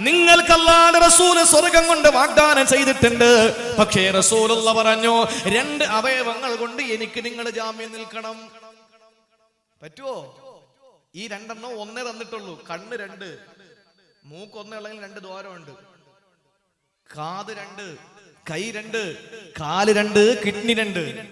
നിങ്ങൾക്ക് അല്ലാതെ റസൂൽ സ്വർഗം കൊണ്ട് വാഗ്ദാനം ചെയ്തിട്ടുണ്ട്. പക്ഷേ റസൂലുള്ള പറഞ്ഞു രണ്ട് അവയവങ്ങൾ കൊണ്ട് എനിക്ക് നിങ്ങൾ ജാമ്യം നിൽക്കണം. പറ്റുമോ ഈ രണ്ടെണ്ണം ഒന്നേ തന്നിട്ടുള്ളൂ. കണ്ണ് രണ്ട്. മൂക്ക് ഒന്നേ രണ്ട് ദ്വാരമുണ്ട്. കാത് രണ്ട്. കൈ രണ്ട്. കാൽ രണ്ട്. കിഡ്നി രണ്ട്.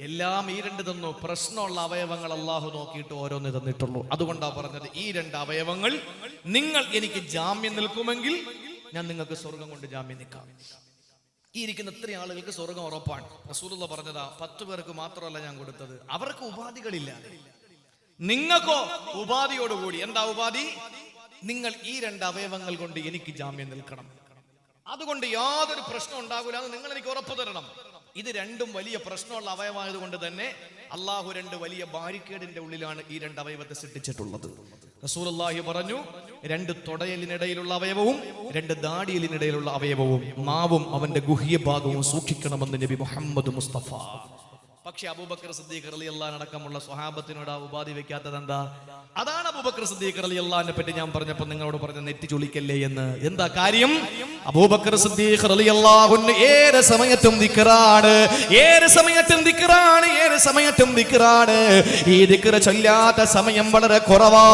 എല്ലാം ഈ രണ്ട് തന്നു. പ്രശ്നമുള്ള അവയവങ്ങൾ അള്ളാഹു നോക്കിയിട്ട് ഓരോന്ന് തന്നിട്ടുള്ളൂ. അതുകൊണ്ടാ പറഞ്ഞത് ഈ രണ്ട് അവയവങ്ങൾ നിങ്ങൾ എനിക്ക് ജാമ്യം നിൽക്കുമെങ്കിൽ ഞാൻ നിങ്ങൾക്ക് സ്വർഗം കൊണ്ട് ജാമ്യം നിൽക്കാം. ഈ ഇരിക്കുന്ന ഇത്രയും ആളുകൾക്ക് സ്വർഗം ഉറപ്പാണ്. റസൂലുള്ള പറഞ്ഞതാ പത്ത് പേർക്ക് മാത്രമല്ല ഞാൻ കൊടുത്തത്. അവർക്ക് ഉപാധികളില്ല. നിങ്ങൾക്കോ ഉപാധിയോടുകൂടി എന്താ ഉപാധി? നിങ്ങൾ ഈ രണ്ട് അവയവങ്ങൾ കൊണ്ട് എനിക്ക് ജാമ്യം നിൽക്കണം. അതുകൊണ്ട് യാതൊരു പ്രശ്നം ഉണ്ടാകില്ല നിങ്ങൾ എനിക്ക് ഉറപ്പു തരണം. ഇത് രണ്ടും വലിയ പ്രശ്നമുള്ള അവയവമായത് കൊണ്ട് തന്നെ അള്ളാഹു രണ്ട് വലിയ ബാരിക്കേഡിന്റെ ഉള്ളിലാണ് ഈ രണ്ട് അവയവത്തെ സൃഷ്ടിച്ചിട്ടുള്ളത്. റസൂലുള്ളാഹി പറഞ്ഞു രണ്ട് തൊടയലിനിടയിലുള്ള അവയവവും രണ്ട് ദാടിയലിനിടയിലുള്ള അവയവവും മാവും അവന്റെ ഗുഹ്യ ഭാഗവും സൂക്ഷിക്കണമെന്ന് നബി മുഹമ്മദ് മുസ്തഫ. പക്ഷെ അബൂബക്കർ സിദ്ദീഖ് അള്ളഹാൻ അടക്കമുള്ള സ്വഹാബത്തിനോട് ആ ഉപാധി വെക്കാത്തത് എന്താ അതാണ് അബൂബക്കർ സിദ്ദീഖ് അലി അള്ളഹാനെ പറ്റി ഞാൻ പറഞ്ഞപ്പോ നിങ്ങളോട് പറഞ്ഞ നെറ്റി ചുളിക്കല്ലേ എന്ന്. എന്താ കാര്യം? അബൂബക്കർ സിദ്ദീഖ് അലി അള്ളാഹുന് ഏത് സമയത്തും ദിക്കറാണ് ഏറെ സമയത്തും ദിക്കറാണ് ഏറെ സമയത്തും ദിക്കറാണ് ഈ ദിക്കറ ചൊല്ലാത്ത സമയം വളരെ കുറവാ.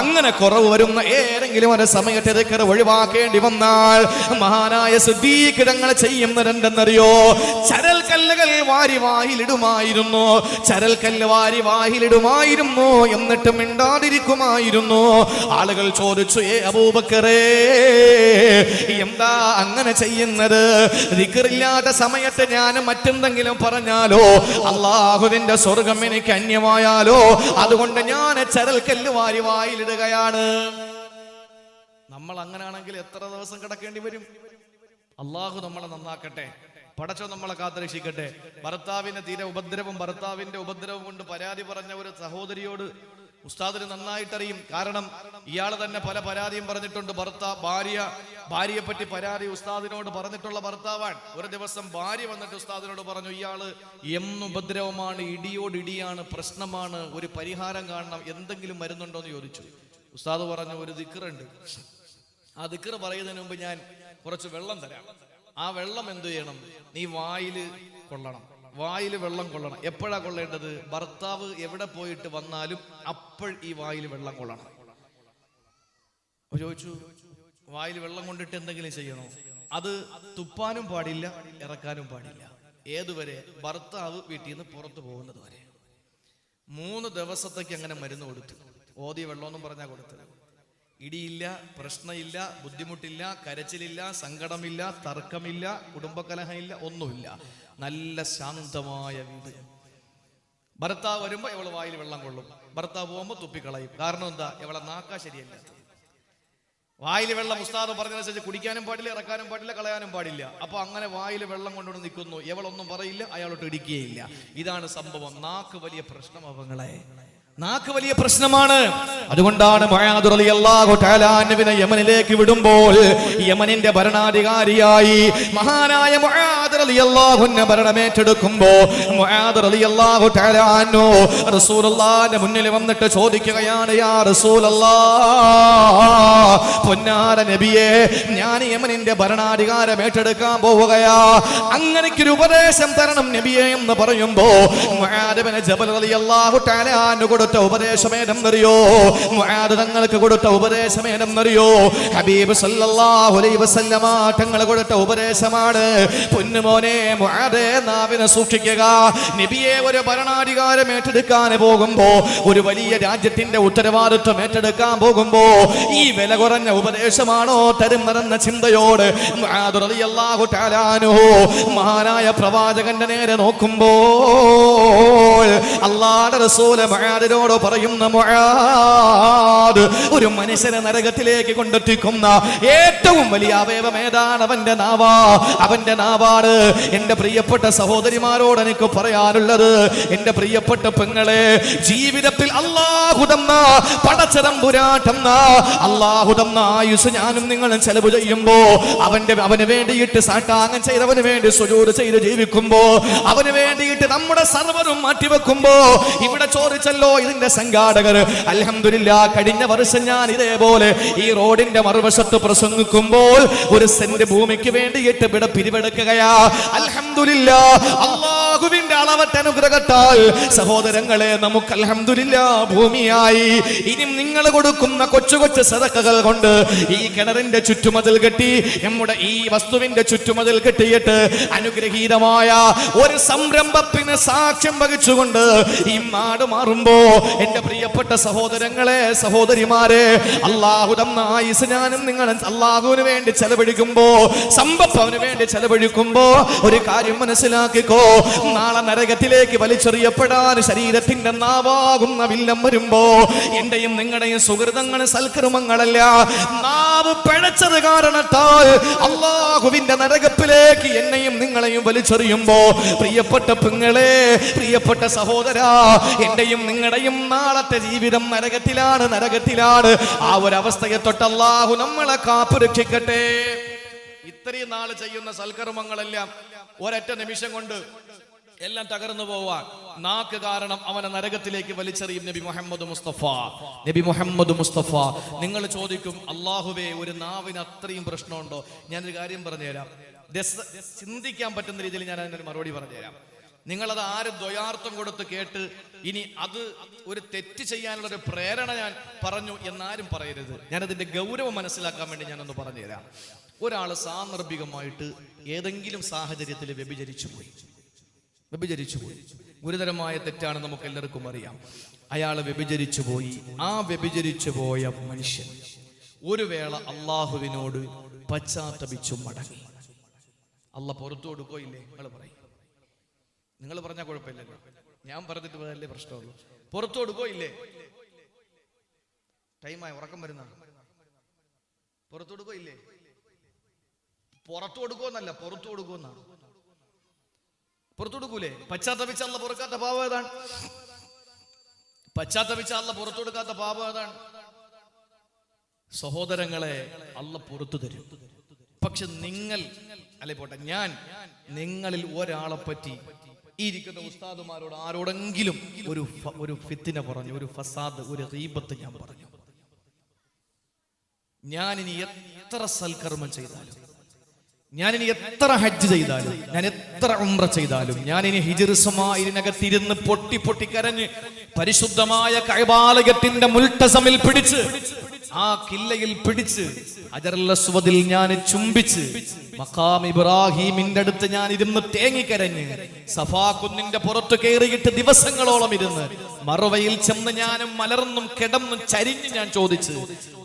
അങ്ങനെ കുറവ് വരുന്ന ഏതെങ്കിലും ഒരു സമയത്ത് ദിക്കറ ഒഴിവാക്കേണ്ടി വന്നാൽ മഹാനായ സിദ്ദീഖ് തങ്ങൾ ചെയ്യുന്ന രണ്ടെന്നറിയോ ചരൽ കല്ലുകൾ വാരി വായിലിടുമായിരുന്നു. ചരൽക്കല്ല് കല്ല് വാരി വായിലിടുമായിരുന്നു. എന്നിട്ട് മിണ്ടാതിരിക്കുമായിരുന്നു. ആളുകൾ ചോദിച്ചു ഏ അബൂബക്കറേ എന്താ അങ്ങനെ ചെയ്യുന്നത്? ദിക്കറില്ലാത്ത സമയത്ത് ഞാൻ മറ്റെന്തെങ്കിലും പറഞ്ഞാലോ? അള്ളാഹുവിന്റെ സ്വർഗം എനിക്ക് അന്യമായാലോ? അതുകൊണ്ട് ഞാൻ ചരൽക്കല്ല് കല്ല് വാരി വായിലിടുകയാണ്. നമ്മൾ അങ്ങനെയാണെങ്കിൽ എത്ര ദിവസം കിടക്കേണ്ടി വരും? അള്ളാഹു നമ്മളെ നന്നാക്കട്ടെ. പടച്ചോ നമ്മളെ കാത്തുരക്ഷിക്കട്ടെ. ഭർത്താവിന്റെ തീരെ ഉപദ്രവം ഭർത്താവിന്റെ ഉപദ്രവം കൊണ്ട് പരാതി പറഞ്ഞ ഒരു സഹോദരിയോട് ഉസ്താദിന് നന്നായിട്ടറിയും. കാരണം ഇയാൾ തന്നെ പല പരാതിയും പറഞ്ഞിട്ടുണ്ട്. ഭർത്താ ഭാര്യ ഭാര്യയെ പറ്റി പരാതി ഉസ്താദിനോട് പറഞ്ഞിട്ടുള്ള ഭർത്താവാണ്. ഒരു ദിവസം ഭാര്യ വന്നിട്ട് ഉസ്താദിനോട് പറഞ്ഞു ഇയാൾ എന്ന് ഉപദ്രവമാണ് ഇടിയോട് ഇടിയാണ് പ്രശ്നമാണ് ഒരു പരിഹാരം കാണണം എന്തെങ്കിലും മരുന്നുണ്ടോ എന്ന് ചോദിച്ചു. ഉസ്താദ് പറഞ്ഞു ഒരു ദിക്കറുണ്ട്. ആ ദിക്കർ പറയുന്നതിന് മുമ്പ് ഞാൻ കുറച്ച് വെള്ളം തരാം. ആ വെള്ളം എന്തു ചെയ്യണം? നീ വായിൽ കൊള്ളണം. വായിൽ വെള്ളം കൊള്ളണം. എപ്പോഴാ കൊള്ളേണ്ടത്? ഭർത്താവ് എവിടെ പോയിട്ട് വന്നാലും അപ്പോൾ ഈ വായിൽ വെള്ളം കൊള്ളണം. ചോദിച്ചു വായിൽ വെള്ളം കൊണ്ടിട്ട് എന്തെങ്കിലും ചെയ്യണോ? അത് തുപ്പാനും പാടില്ല ഇറക്കാനും പാടില്ല. ഏതുവരെ? ഭർത്താവ് വീട്ടിൽ നിന്ന് പുറത്തു പോകുന്നത് വരെ. മൂന്ന് ദിവസത്തേക്ക് അങ്ങനെ മരുന്ന് കൊടുത്തു. ഓതിയ വെള്ളമൊന്നും പറഞ്ഞാൽ കൊടുത്തത്. ഇടിയില്ല പ്രശ്നമില്ല ബുദ്ധിമുട്ടില്ല കരച്ചിലില്ല സങ്കടമില്ല തർക്കമില്ല കുടുംബകലഹമില്ല ഒന്നുമില്ല. നല്ല ശാന്തമായ വീട്. ഭർത്താവ് വരുമ്പോ ഇവളെ വായിൽ വെള്ളം കൊള്ളും. ഭർത്താവ് പോകുമ്പോ തുപ്പിക്കളയും. കാരണം എന്താ? ഇവളെ നാക്ക ശരിയല്ല വായിൽ വെള്ളം ഉസ്താദ് പറഞ്ഞതനുസരിച്ച് കുടിക്കാനും പാടില്ല ഇറക്കാനും പാടില്ല കളയാനും പാടില്ല. അപ്പൊ അങ്ങനെ വായിൽ വെള്ളം കൊണ്ടുവന്ന് നിൽക്കുന്നു. ഇവളൊന്നും പറയില്ല അയാളോട്ട് ഇടിക്കുകയില്ല. ഇതാണ് സംഭവം. നാക്ക് വലിയ പ്രശ്നം അവങ്ങളെ. നാക്ക് വലിയ പ്രശ്നമാണ്. അതുകൊണ്ടാണ് അൻഹുവിനെ യമനിലേക്ക് വിടുമ്പോൾ യമനിന്റെ ഭരണാധികാരിയായി മഹാനായ അൻഹു ഭരണമേറ്റെടുക്കുമ്പോ റസൂലുള്ളാഹിന്റെ മുന്നിൽ വന്നിട്ട് ചോദിക്കുകയാണ് യാ പൊന്നാര നബിയെ ഞാൻ യമനിന്റെ ഭരണാധികാരം ഏറ്റെടുക്കാൻ പോവുകയാ. അങ്ങനെ ഉപദേശം തരണം നബിയെ എന്ന് പറയുമ്പോ ജബൽ തആല അൻഹു കൊടുത്ത ഉപദേശമേനം ഏതെന്നറിയോ? മുആദ് തങ്ങൾക്ക് കൊടുത്ത ഉപദേശമേനം ഏതെന്നറിയോ? ഹബീബ് തങ്ങൾ കൊടുത്ത ഉപദേശമാണ്. പൊന്നുമോനെ മുആദേ നാവിനെ സൂക്ഷിക്കുക. നബിയെ ഒരു ഭരണാധികാരം ഏറ്റെടുക്കാൻ പോകുമ്പോ ഒരു വലിയ രാജ്യത്തിന്റെ ഉത്തരവാദിത്വം ഏറ്റെടുക്കാൻ പോകുമ്പോ ഈ വില കുറഞ്ഞ ഉപദേശമാണോ തരുന്നതെന്ന ചിന്തയോട് മഹാനായ പ്രവാചകന്റെ നേരെ നോക്കുമ്പോൾ അള്ളാഹുവിന്റെ റസൂൽ മുആദിനോട് പറയുന്ന മുആദ് ഒരു മനുഷ്യനെ നരകത്തിലേക്ക് കൊണ്ടെത്തിക്കുന്ന ഏറ്റവും വലിയ അവയവം ഏതാണ്? അവന്റെ നാവാ. അവന്റെ നാവാട് എന്റെ പ്രിയപ്പെട്ട സഹോദരിമാരോട് എനിക്ക് പറയാനുള്ളത്. എന്റെ പ്രിയപ്പെട്ട പെങ്ങളെ ജീവിതത്തിൽ അള്ളാഹുതന്ന പടച്ചതം പുരാട്ടെന്ന അള്ളാഹുതന്ന ആയുസ് ഞാനും നിങ്ങളും ചെലവ് ചെയ്യുമ്പോ അവന്റെ അവന് വേണ്ടിയിട്ട് സാട്ടാങ്ങം ചെയ്തവന് വേണ്ടി സുജൂര് ചെയ്ത് ജീവിക്കുമ്പോ അവന് വേണ്ടിയിട്ട് നമ്മുടെ സർവരും മാറ്റിവെക്കുമ്പോ ഇവിടെ ചോദിച്ചല്ലോ ഇതിന്റെ സംഘാടകർ അലഹമില്ല കഴിഞ്ഞ വർഷം ഞാൻ ഇതേപോലെ ഈ റോഡിന്റെ മറുവശത്ത് പ്രസംഗിക്കുമ്പോൾ ഒരു സെന്റ് ഭൂമിക്ക് വേണ്ടിയിട്ട് ഇവിടെ പിരിവെടുക്കുകയാ. അലഹമില്ല അള്ളാഹുവിന്റെ അളവറ്റ അനുഗ്രഹത്താൽ സഹോദരങ്ങളെ നമുക്ക് അലഹമില്ല ഭൂമിയായി. ഇനി നിങ്ങൾ കൊടുക്കുന്ന കൊച്ചു കൊച്ചു സതക്കകൾ കൊണ്ട് ഈ കിണറിന്റെ ചുറ്റുമതിൽ കെട്ടി നമ്മുടെ ഈ വസ്തുവിന്റെ ചുറ്റുമതിൽ കെട്ടിയിട്ട് അനുഗ്രഹീതമായ ഒരു സംരംഭത്തിന് സാക്ഷ്യം വഹിച്ചുകൊണ്ട് ഈ നാട് മാറുമ്പോ എന്റെ പ്രിയപ്പെട്ട സഹോദരങ്ങളെ സഹോദരിമാരെ അള്ളാഹു തന്നായിസ് ഞാനും നിങ്ങൾ അള്ളാഹുവിന് വേണ്ടി ചെലവഴിക്കുമ്പോ സമ്പത്ത് അവന് വേണ്ടി ചെലവഴിക്കുമ്പോ ഒരു കാര്യം മനസ്സിലാക്കിക്കോ. നാളെ നരകത്തിലേക്ക് വലിച്ചെറിയപ്പെടാൻ ശരീരത്തിന്റെ നാവാകുന്ന വില്ലം വരുമ്പോ എന്റെയും നിങ്ങളുടെയും സുഹൃതങ്ങൾ സൽക്കർമ്മങ്ങളല്ല നാവ് പിഴച്ചത് കാരണത്താൽ അള്ളാഹുവിന്റെ നരകത്തിലേക്ക് എന്നെയും നിങ്ങളെയും വലിച്ചെറിയുമ്പോ പ്രിയപ്പെട്ട പെങ്ങളെ പ്രിയപ്പെട്ട സഹോദര എന്റെയും നിങ്ങളുടെയും നാളത്തെ ജീവിതം നരകത്തിലാണ് നരകത്തിലാണ്. ആ ഒരു അവസ്ഥയെ തൊട്ട് അള്ളാഹു നമ്മളെ കാപ്പ് രക്ഷിക്കട്ടെ ഇത്രയും നാൾ ചെയ്യുന്ന സൽക്കർമ്മങ്ങളെല്ലാം ഒരൊറ്റ നിമിഷം കൊണ്ട് എല്ലാം തകർന്നു പോവാൻ നാക്ക് കാരണം അവനെ നരകത്തിലേക്ക് വലിച്ചെറിയും നബി മുഹമ്മദ് മുസ്തഫ. നബി മുഹമ്മദ് മുസ്തഫ നിങ്ങൾ ചോദിക്കും അള്ളാഹുവേ ഒരു നാവിന് അത്രയും പ്രശ്നമുണ്ടോ? ഞാനൊരു കാര്യം പറഞ്ഞുതരാം. ചിന്തിക്കാൻ പറ്റുന്ന രീതിയിൽ ഞാൻ അതിനൊരു മറുപടി പറഞ്ഞുതരാം. നിങ്ങളത് ആരും ദ്വയാർത്ഥം കൊടുത്ത് കേട്ട് ഇനി അത് ഒരു തെറ്റ് ചെയ്യാനുള്ള ഒരു പ്രേരണ ഞാൻ പറഞ്ഞു എന്നാരും പറയരുത്. ഞാനതിന്റെ ഗൗരവം മനസ്സിലാക്കാൻ വേണ്ടി ഞാനൊന്ന് പറഞ്ഞുതരാം. ഒരാൾ സാന്ദർഭികമായിട്ട് ഏതെങ്കിലും സാഹചര്യത്തിൽ വ്യഭിചരിച്ചു പോയി വ്യഭിചരിച്ചു പോയി ഗുരുതരമായ തെറ്റാണ് നമുക്ക് എല്ലാവർക്കും അറിയാം. അയാൾ വ്യഭിചരിച്ചു പോയി ആ വ്യഭിചരിച്ചു പോയ മനുഷ്യൻ ഒരു വേള അള്ളാഹുവിനോട് പശ്ചാത്തപിച്ചു മടങ്ങി. അല്ല പുറത്തു കൊടുക്കോ ഇല്ലേ? നിങ്ങൾ പറയും. നിങ്ങൾ പറഞ്ഞാൽ കുഴപ്പമില്ലല്ലോ. ഞാൻ പറഞ്ഞിട്ട് പോയല്ലേ പ്രശ്നമുള്ളൂ പുറത്തു പോയില്ലേ? ടൈമായി ഉറക്കം വരുന്ന. പുറത്തു പോയില്ലേ? പുറത്തോട് പുറത്തു കൊടുക്കുമെന്നല്ല പുറത്തു കൊടുക്കുമെന്നാണ് പുറത്തു കൊടുക്കൂലേ പശ്ചാത്തപിച്ച അല്ല പുറക്കാത്ത പാവം ഏതാണ്? പശ്ചാത്തപിച്ച അല്ല പുറത്തു കൊടുക്കാത്ത ഏതാണ്? സഹോദരങ്ങളെ അല്ല പുറത്തു തരും. പക്ഷെ നിങ്ങൾ അല്ലെ പോട്ടെ ഞാൻ നിങ്ങളിൽ ഒരാളെ പറ്റി ഇരിക്കുന്ന ഉസ്താദുമാരോട് ആരോടെങ്കിലും ഒരു ഒരു ഫിത്തിനെ പറഞ്ഞു ഒരു ഫസാദ് ഒരു റീബത്ത് ഞാൻ പറഞ്ഞു. ഞാൻ ഇനി എത്ര സൽക്കർമ്മം ചെയ്താലും ഞാൻ ഇനി എത്ര ഹജ്ജ് ചെയ്താലും ഞാൻ എത്ര ഉംറ ചെയ്താലും ഞാൻ ഇനി പൊട്ടി പൊട്ടി കരഞ്ഞ് പരിശുദ്ധമായ കൈബാലകത്തിന്റെ മുൽട്ടസമിൽ പിടിച്ച് ആ കില്ലയിൽ പിടിച്ച് അജറല്ലസ്വതിൽ ഞാൻ ചുംബിച്ച് മഖാം ഇബ്രാഹീമിന്റെ അടുത്ത് ഞാൻ ഇരുന്ന് തേങ്ങിക്കരഞ്ഞ് സഫാ കുന്നിന്റെ പുറത്ത് കയറിയിട്ട് ദിവസങ്ങളോളം ഇരുന്ന് മറുവയിൽ ചെന്ന് ഞാനും മലർന്നും കിടന്നും ചരിഞ്ഞ് ഞാൻ ചോദിച്ച്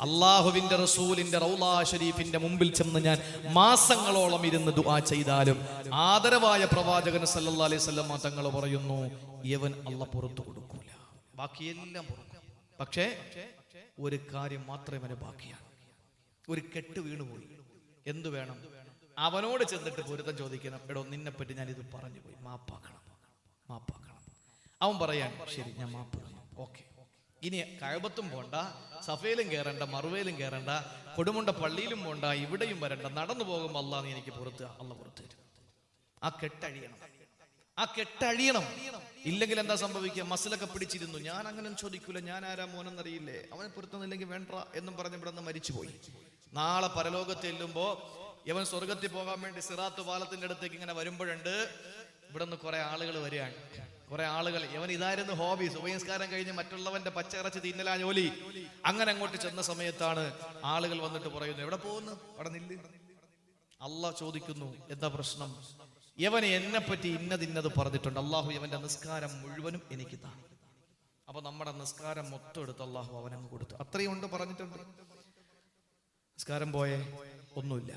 അള്ളാഹുവിന്റെ റസൂലിന്റെ റൗലാ ഷരീഫിന്റെ മുമ്പിൽ ചെന്ന് ഞാൻ മാസങ്ങളോളം ഇരുന്ന് ദുആ ചെയ്താലും ആദരവായ പ്രവാചകൻ സല്ലല്ലാഹു അലൈഹി വസല്ലം തങ്ങൾ പറയുന്നു ഇവൻ അല്ല പുറത്തു കൊടുക്കൂല. ബാക്കിയെല്ലാം പുറക്കും പക്ഷേ ഒരു കാര്യം മാത്രമേ അവന് ബാക്കിയാണ്. ഒരു കെട്ട് വീണുപോയി എന്തു വേണം? അവനോട് ചെന്നിട്ട് പൊരുത്തം ചോദിക്കണം. എടോ നിന്നെ പറ്റി ഞാൻ ഇത് പറഞ്ഞു പോയി മാപ്പാക്കണം. മാപ്പാക്കണം. അവൻ പറയാൻ ശരി ഞാൻ മാപ്പ് ഓക്കെ. ഇനി കഴബത്തും പോണ്ട സഫയിലും കയറണ്ട മറുവയിലും കയറണ്ട കൊടുമുണ്ട പള്ളിയിലും പോണ്ട ഇവിടെയും വരണ്ട നടന്നു പോകുമ്പോൾ അല്ലാന്ന് എനിക്ക് പുറത്ത് അല്ല പുറത്ത് തരും. ആ കെട്ടഴിയണം. ആ കെട്ടഴിയണം. ഇല്ലെങ്കിൽ എന്താ സംഭവിക്കുക? മസിലൊക്കെ പിടിച്ചിരുന്നു. ഞാൻ അങ്ങനെ ചോദിക്കൂല. ഞാൻ ആരാ മോനെന്നറിയില്ലേ? അവനെ പൊരുത്തുന്നില്ലെങ്കിൽ വേണ്ട എന്നും പറഞ്ഞ് ഇവിടെ നിന്ന് മരിച്ചുപോയി. നാളെ പരലോകത്ത് ചെല്ലുമ്പോ ഇവൻ സ്വർഗത്തിൽ പോകാൻ വേണ്ടി സിറാത്ത് പാലത്തിന്റെ അടുത്തേക്ക് ഇങ്ങനെ വരുമ്പോഴുണ്ട്. ഇവിടെ നിന്ന് കുറെ ആളുകൾ വരികയാണ്. കുറെ ആളുകൾ. ഇവൻ ഇതായിരുന്നു ഹോബി സുഭയസ്കാരം കഴിഞ്ഞ് മറ്റുള്ളവന്റെ പച്ചയിറച്ചി തിന്നലാ ജോലി. അങ്ങനെ അങ്ങോട്ട് ചെന്ന സമയത്താണ് ആളുകൾ വന്നിട്ട് പറയുന്നു എവിടെ പോകുന്നു? അവിടെ നില്ല്. അള്ളാഹ് ചോദിക്കുന്നു എന്താ പ്രശ്നം? യവന് എന്നെ പറ്റി ഇന്നതിന്നത് പറഞ്ഞിട്ടുണ്ട്. അള്ളാഹു യവന്റെ നിസ്കാരം മുഴുവനും എനിക്ക് താ. അപ്പൊ നമ്മുടെ നിസ്കാരം മൊത്തം എടുത്ത് അള്ളാഹു അവനങ്ങ് കൊടുത്തു. അത്രയും ഉണ്ട് പറഞ്ഞിട്ടുണ്ട്. നിസ്കാരം പോയേ ഒന്നുമില്ല.